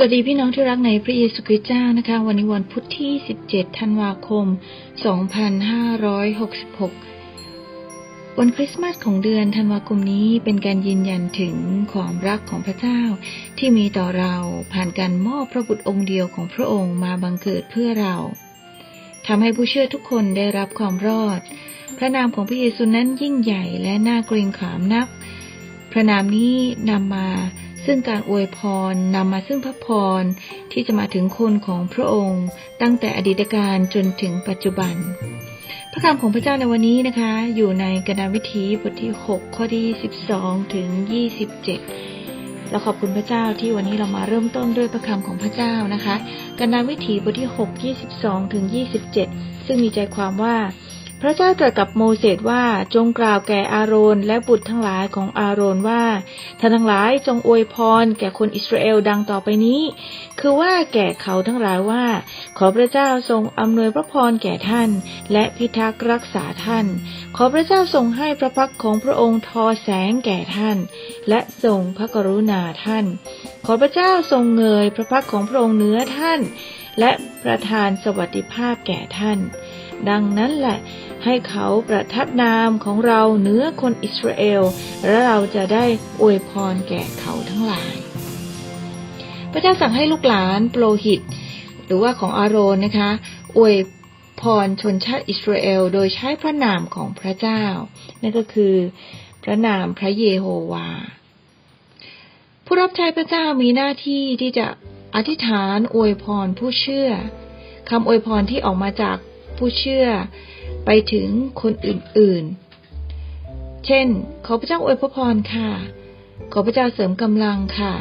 สวัสดีพี่น้องที่รักในพระเยซูคริสต์เจ้านะคะ วันนี้วันพุธที่ 17 ธันวาคม 2566 วันคริสต์มาสของเดือนธันวาคมนี้เป็นการยืนยันถึงความรักของพระเจ้า ที่มีต่อเราผ่านการมอบพระบุตรองค์เดียวของพระองค์มาบังเกิดเพื่อเราทำให้ผู้เชื่อทุกคนได้รับความรอด พระนามของพระเยซูนั้นยิ่งใหญ่และน่าเกรงขามนัก พระนามนี้นำมา ซึ่งการอวยพรนำมาซึ่งพระพรที่จะมาถึงคนของพระองค์ ตั้งแต่อดีตการจนถึงปัจจุบัน พระคำของพระเจ้าในวันนี้นะคะ อยู่ในกนาวิธีบทที่ 6 ข้อที่ 12 ถึง 27เราขอบคุณพระเจ้าที่วันนี้เรามาเริ่มต้นด้วยพระคำของพระเจ้านะคะกนาวิธีบทที่ 6 22ถึง27 ซึ่งมีใจความว่า พระเจ้าตรัสกับโมเสสว่าจงกล่าวแก่อาโรนและบุตรทั้งหลายของอาโรนว่าท่านทั้งหลายจงอวยพรแก่คนอิสราเอลดังต่อไปนี้ คือว่าแก่เขาทั้งหลายว่า ขอพระเจ้าทรงอำนวยพระพรแก่ท่าน และพิทักษ์รักษาท่าน ขอพระเจ้าทรงให้พระพักของพระองค์ทอแสงแก่ท่าน และทรงพระกรุณาท่าน ขอพระเจ้าทรงเงยพระพักของพระองค์เหนือท่าน และประทานสวัสดิภาพแก่ท่าน ดังนั้นแหละ ให้เขาประทับนามของเราเหนือคนอิสราเอล และเราจะได้อวยพรแก่เขาทั้งหลาย พระเจ้าสั่งให้ลูกหลานโปรหิต หรือว่าของอาโรนนะคะ อวยพรชนชาติอิสราเอล โดยใช้พระนามของพระเจ้า นั่นก็คือ พระนามพระเยโฮวา ผู้รับใช้พระเจ้ามีหน้าที่ที่จะอธิษฐานอวยพรผู้เชื่อคำอวยพรที่ออกมาจากผู้เชื่อ ไปถึงคนอื่นๆ เช่น ขอพระเจ้าอวยพระพรค่ะ ขอพระเจ้าเสริมกำลังค่ะ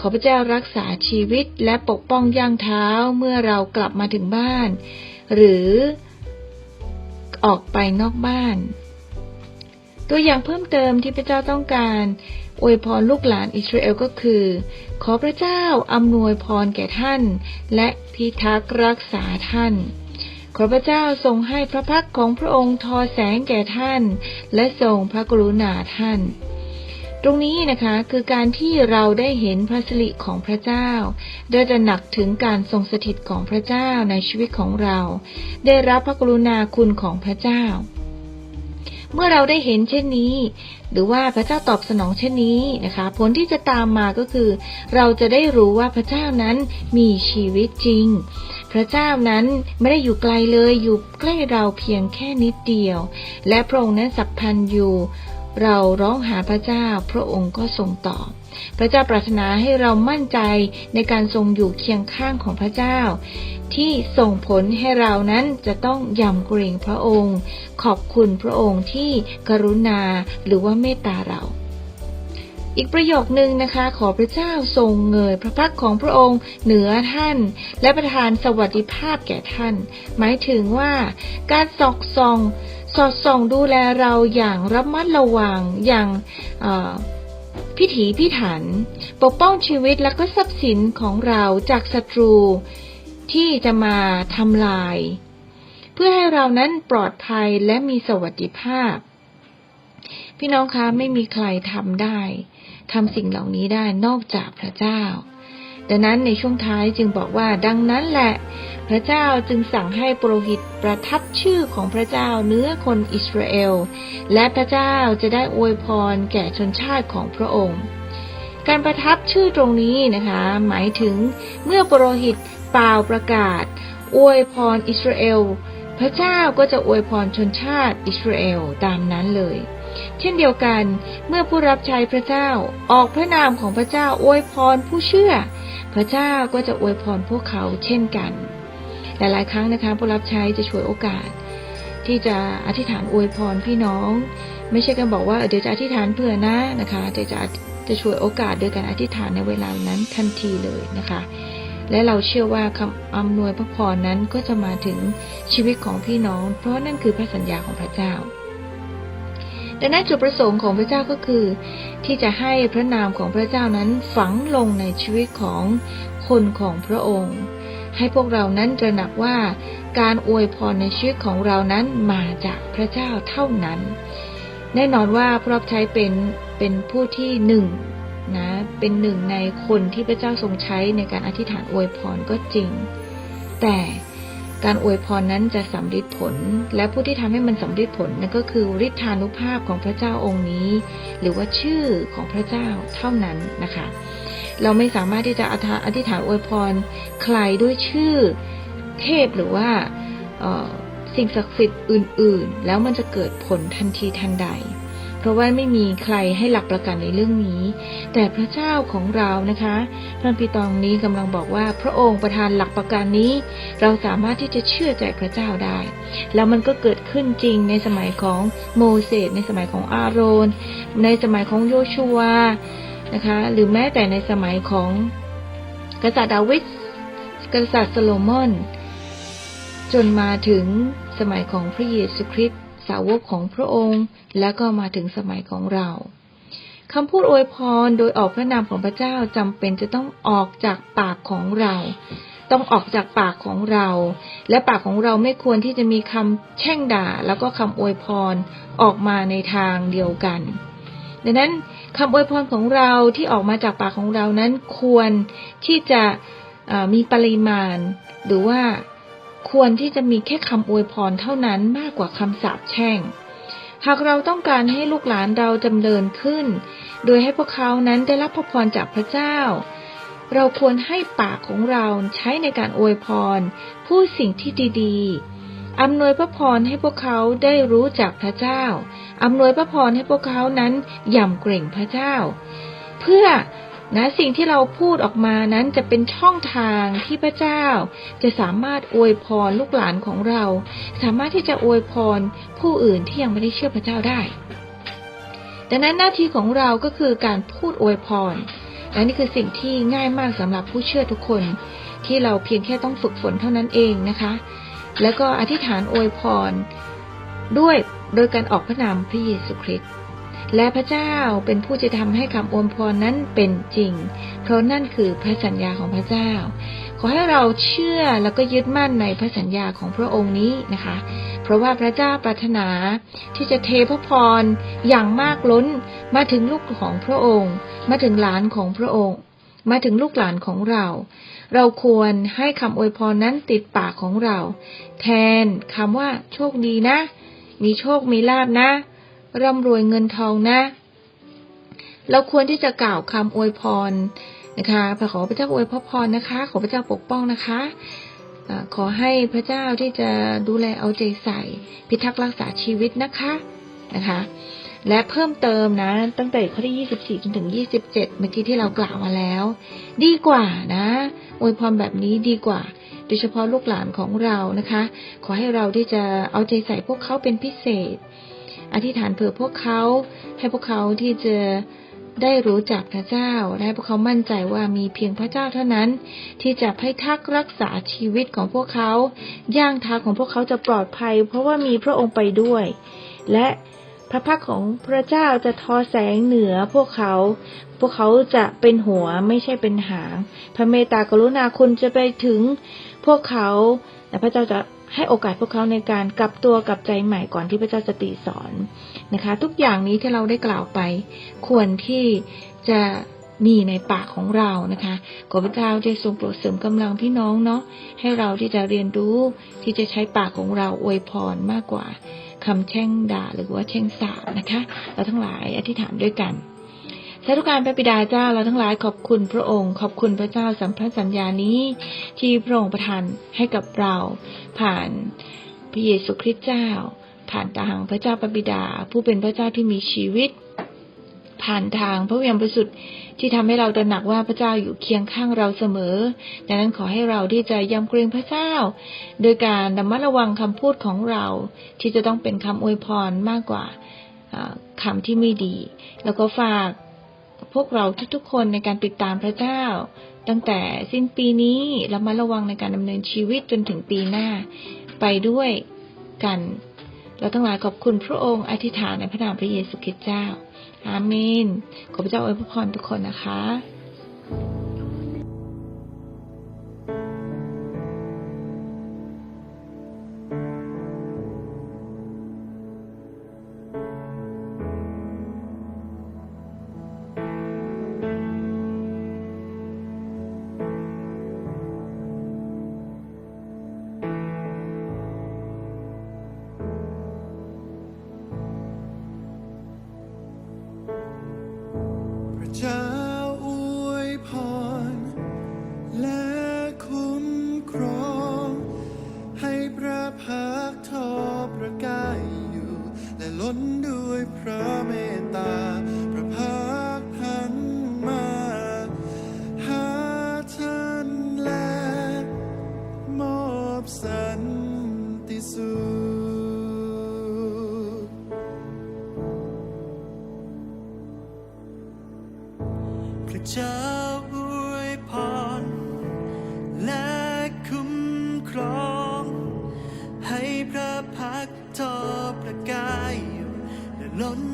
ขอพระเจ้ารักษาชีวิตและปกป้องย่างเท้าเมื่อเรากลับมาถึงบ้าน หรือออกไปนอกบ้าน ตัวอย่างเพิ่มเติมที่พระเจ้าต้องการอวยพรลูกหลานอิสราเอลก็คือ ขอพระเจ้าอำนวยพรแก่ท่าน และพิทักษ์รักษาท่าน ขอพระเจ้าทรงให้พระพักของพระองค์ทอแสงแก่ท่าน และทรงพระกรุณาท่าน ตรงนี้นะคะคือการที่เราได้เห็นพระสิริของพระเจ้า ได้จะหนักถึงการทรงสถิตของพระเจ้าในชีวิตของเรา ได้รับพระกรุณาคุณของพระเจ้า เมื่อเราได้เห็นเช่นนี้ หรือว่าพระเจ้าตอบสนองเช่นนี้นะคะ ผลที่จะตามมาก็คือ เราจะได้รู้ว่าพระเจ้านั้นมีชีวิตจริง พระเจ้านั้นไม่ได้อยู่ไกลเลยอยู่ใกล้เราเพียงแค่นิดเดียว และพระองค์นั้นสัพพันอยู่ เราร้องหาพระเจ้าพระองค์ก็ทรงตอบ พระเจ้าปรารถนาให้เรามั่นใจในการทรงอยู่เคียงข้างของพระเจ้า ที่ส่งผลให้เรานั้นจะต้องยำเกรงพระองค์ ขอบคุณพระองค์ที่กรุณาหรือว่าเมตตาเราอีกประโยคนึงนะคะ ขอพระเจ้าทรงเงยพระพักของพระองค์เหนือท่าน และประทานสวัสดิภาพแก่ท่าน หมายถึงว่าการสอกส่อง สอดส่องดูแลเราอย่างระมัดระวังอย่างพิถีพิถัน ปกป้องชีวิตและก็ทรัพย์สินของเราจากศัตรูที่จะมาทำลาย เพื่อให้เรานั้นปลอดภัยและมีสวัสดิภาพ พี่น้องคะไม่มีใครทำได้ทำสิ่งเหล่านี้ได้นอกจากพระเจ้า ดังนั้นในช่วงท้ายจึงบอกว่าดังนั้นแหละ พระเจ้าจึงสั่งให้ปรหิตประทับชื่อของพระเจ้าเนื้อคนอิสราเอล และพระเจ้าจะได้อวยพรแก่ชนชาติของพระองค์ การประทับชื่อตรงนี้นะคะ หมายถึงเมื่อปรหิตเป่าประกาศ อวยพรอิสราเอล พระเจ้าก็จะอวยพรชนชาติอิสราเอลตามนั้นเลยเช่นเดียวกันเมื่อผู้รับใช้พระเจ้าออกพระนามของพระเจ้าอวยพรผู้เชื่อ พระเจ้าก็จะอวยพรพวกเขาเช่นกัน หลายๆ ครั้งนะคะผู้รับใช้จะช่วยโอกาส ที่จะอธิษฐานอวยพรพี่น้อง ไม่ใช่การบอกว่าเดี๋ยวจะอธิษฐานเผื่อนะนะคะแต่จะจะช่วยโอกาสโดยการอธิษฐานในเวลานั้นทันทีเลยนะคะ และเราเชื่อว่าคำอำนวยพระพรนั้นก็จะมาถึงชีวิตของพี่น้อง เพราะนั่นคือพระสัญญาของพระเจ้า ดังนั้นจุดประสงค์ของพระเจ้าก็คือ ที่จะให้พระนามของพระเจ้านั้นฝังลงในชีวิตของคนของพระองค์ ให้พวกเรานั้นตระหนักว่าการอวยพรในชีวิตของเรานั้นมาจากพระเจ้าเท่านั้น แน่นอนว่าพระรับใช้เป็นเป็นผู้ที่หนึ่งนะเป็นหนึ่งในคนที่พระเจ้าทรงใช้ในการอธิษฐานอวยพรก็จริง แต่ การอวยพรนั้นจะสำลิดผล และผู้ที่ทำให้มันสำลิดผลนั่นก็คือฤทธานุภาพของพระเจ้าองค์นี้ หรือว่าชื่อของพระเจ้าเท่านั้นนะคะ เราไม่สามารถที่จะอธิษฐานอวยพรใครด้วยชื่อเทพหรือว่าสิ่งศักดิ์สิทธิ์อื่น ๆ แล้วมันจะเกิดผลทันทีทันใด ราะว่าไม่มีใครให้หลักประกันในเรื่องนี้ แต่พระเจ้าของเรานะคะพระพีตองนี้กำลังบอกว่าพระองค์ประทานหลักประกันนี้ เราสามารถที่จะเชื่อใจพระเจ้าได้ แล้วมันก็เกิดขึ้นจริงในสมัยของโมเสสในสมัยของอาโรน ในสมัยของโยชัวนะคะ หรือแม้แต่ในสมัยของกษัตริย์ดาวิดกษัตริย์โซโลมอน จนมาถึงสมัยของพระเยซูคริสต์ สาวกของพระองค์ แล้วก็มาถึงสมัยของเราคำพูดอวยพรโดยออกพระนามของพระเจ้าจำเป็นจะต้องออกจากปากของเรา ต้องออกจากปากของเรา และปากของเราไม่ควรที่จะมีคำแช่งด่า แล้วก็คำอวยพรออกมาในทางเดียวกัน ดังนั้นคำอวยพรของเราที่ออกมาจากปากของเรานั้นควรที่จะมีปริมาณ หรือว่า ควรที่จะมีแค่คำอวยพรเท่านั้นมากกว่าคำสาปแช่ง หากเราต้องการให้ลูกหลานเราจำเริญขึ้น โดยให้พวกเขานั้นได้รับพระพรจากพระเจ้า เราควรให้ปากของเราใช้ในการอวยพร พูดสิ่งที่ดีๆอำนวยพระพรให้พวกเขาได้รู้จักพระเจ้าอำนวยพระพรให้พวกเขานั้นยำเกรงพระเจ้า เพื่อ นะสิ่งที่เราพูดออกมานั้นจะเป็นช่องทางที่พระเจ้า จะสามารถอวยพรลูกหลานของเรา สามารถที่จะอวยพรผู้อื่นที่ยังไม่ได้เชื่อพระเจ้าได้ ดังนั้นหน้าที่ของเราก็คือการพูดอวยพรและนี่คือสิ่งที่ง่ายมากสำหรับผู้เชื่อทุกคน ที่เราเพียงแค่ต้องฝึกฝนเท่านั้นเองนะคะ แล้วก็อธิษฐานอวยพรด้วยโดยการออกพระนามพระเยซูคริสต์ และพระเจ้าเป็นผู้จะทำให้คำอวยพรนั้นเป็นจริง เพราะนั่นคือพระสัญญาของพระเจ้า ขอให้เราเชื่อแล้วก็ยึดมั่นในพระสัญญาของพระองค์นี้นะคะ เพราะว่าพระเจ้าปรารถนาที่จะเทพระพรอย่างมากล้นมาถึงลูกของพระองค์ มาถึงหลานของพระองค์ มาถึงลูกหลานของเรา เราควรให้คำอวยพรนั้นติดปากของเรา แทนคำว่าโชคดีนะ มีโชคมีลาบนะ ร่ำรวยเงินทองนะ เราควรที่จะกล่าวคำอวยพรนะคะขอพระเจ้าอวยพระพรนะคะ ขอพระเจ้าปกป้องนะคะขอให้พระเจ้าที่จะดูแลเอาใจใส่ พิทักษ์รักษาชีวิตนะคะนะคะ และเพิ่มเติมนะ ตั้งแต่ข้อที่ 24 จนถึง 27 เมื่อกี้ที่เรากล่าวมาแล้ว ดีกว่านะอวยพรแบบนี้ดีกว่า โดยเฉพาะลูกหลานของเรานะคะ ขอให้เราที่จะเอาใจใส่พวกเขาเป็นพิเศษ อธิษฐานเผื่อพวกเขา ให้พวกเขาที่จะได้รู้จักพระเจ้า และพวกเขามั่นใจว่ามีเพียงพระเจ้าเท่านั้น ที่จะให้ทักรักษาชีวิตของพวกเขาย่างเท้าของพวกเขาจะปลอดภัย เพราะว่ามีพระองค์ไปด้วย และพระพักของพระเจ้าจะทอแสงเหนือพวกเขา พวกเขาจะเป็นหัวไม่ใช่เป็นหาง พระเมตตากรุณาคุณจะไปถึงพวกเขา และพระเจ้าจะ ให้โอกาสพวกเขาในการกลับตัวกลับใจใหม่ก่อนที่พระเจ้าจะตีสอนนะคะ ทุกอย่างนี้ที่เราได้กล่าวไป ควรที่จะมีในปากของเรานะคะขอพระเจ้าจะทรงโปรดเสริมกำลังพี่น้องเนาะให้เราที่จะเรียนรู้ที่จะใช้ปากของเราอวยพรมากกว่าคำแช่งด่าหรือว่าแช่งสาบนะคะ เราทั้งหลายอธิษฐานด้วยกันาธุกการพระบิดาเจ้าเราทั้งหลายขอบคุณพระองค์ ขอบคุณพระเจ้าสัมพันธ์สัญญานี้ ที่พระองค์ประทานให้กับเรา ผ่านพระเยซูคริสต์เจ้า ผ่านทางพระเจ้าพระบิดา ผู้เป็นพระเจ้าที่มีชีวิต ผ่านทางพระวิญญาณบริสุทธิ์ที่ทำให้เราตระหนักว่าพระเจ้าอยู่เคียงข้างเราเสมอ ดังนั้นขอให้เราที่จะยำเกรงพระเจ้า โดยการระมัดระวังคำพูดของเรา ที่จะต้องเป็นคำอวยพรมากกว่าคำที่ไม่ดี แล้วก็ฝาก พวกเราทุกๆ คนในการติดตามพระเจ้า ตั้งแต่สิ้นปีนี้เรามาระวังในการดำเนินชีวิตจนถึงปีหน้า ไปด้วยกัน เราทั้งหลายขอบคุณพระองค์อธิษฐานในพระนามพระเยซูคริสต์เจ้า อาเมน ขอพระเจ้าอวยพรทุกคนนะคะ promise. no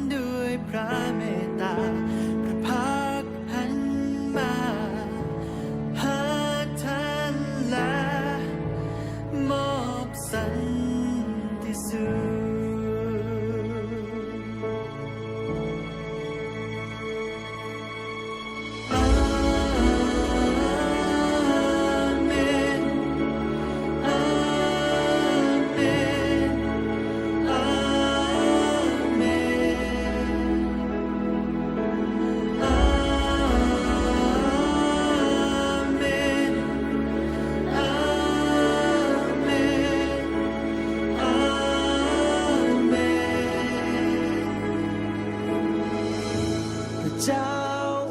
เจ้า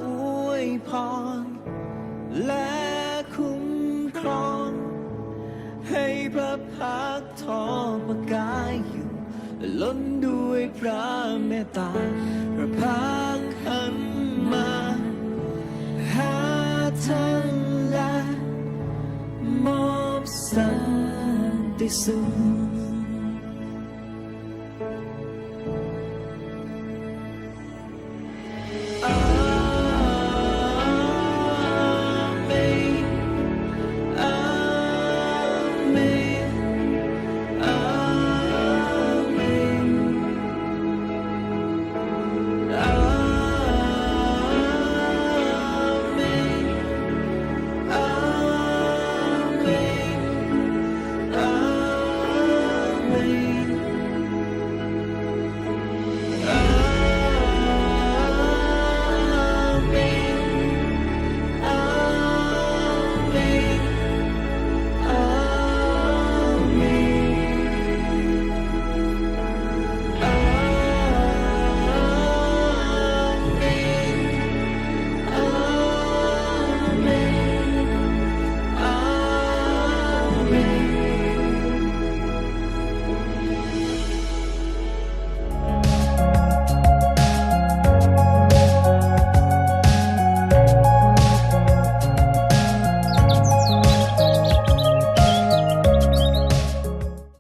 อวยพร และคุ้มครอง ให้พระพักทอประกายอยู่ ล้นด้วยพระเมตตา พระพักหันมา หาท่านและมอบสันติสุข